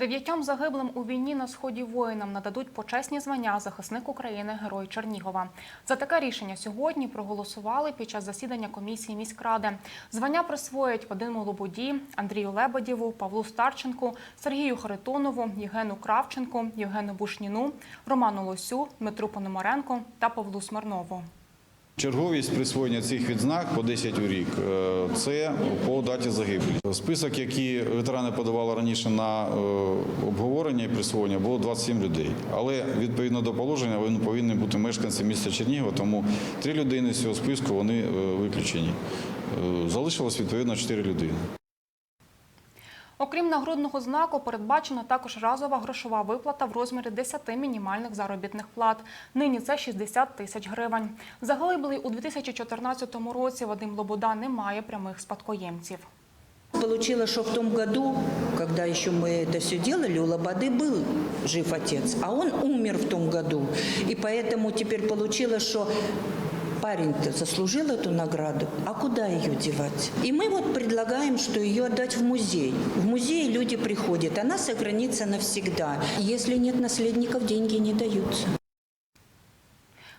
Дев'ятьом загиблим у війні на сході воїнам нададуть почесні звання захисник України Герой Чернігова. За таке рішення сьогодні проголосували під час засідання комісії міськради. Звання присвоять Вадиму Лободі, Андрію Лебедєву, Павлу Старченку, Сергію Харитонову, Євгену Кравченку, Євгену Бушніну, Роману Лосю, Дмитру Пономаренку та Павлу Смирнову. Черговість присвоєння цих відзнак по 10 у рік е, це по даті загибелі. Список, який ветерани подавали раніше на е, обговорення і присвоєння, було 27 людей. Але відповідно до положення вони повинні бути мешканці міста Чернігова, тому три людини з цього списку вони е, виключені. Залишилось відповідно 4 людини. Окрім нагрудного знаку, передбачена також разова грошова виплата в розмірі 10 мінімальних заробітних плат. Нині це 60 тисяч гривень. Загиблий у 2014 році Вадим Лобода не має прямих спадкоємців. Получилось, что в том году, когда еще мы это все делали, у Лободы был жив отец, а он умер в том году. И поэтому теперь получилось, что парень-то заслужил эту награду, а куда ее девать? И мы вот предлагаем, что ее отдать в музей. В музей люди приходят, она сохранится навсегда. Если нет наследников, деньги не даются.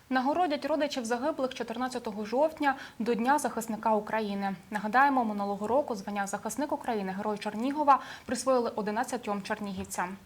Нагородять родичів загиблих 14 жовтня до Дня захисника України. Нагадаємо, минулого року звання захисник України Герой Чернігова присвоїли 11 чернігівцям.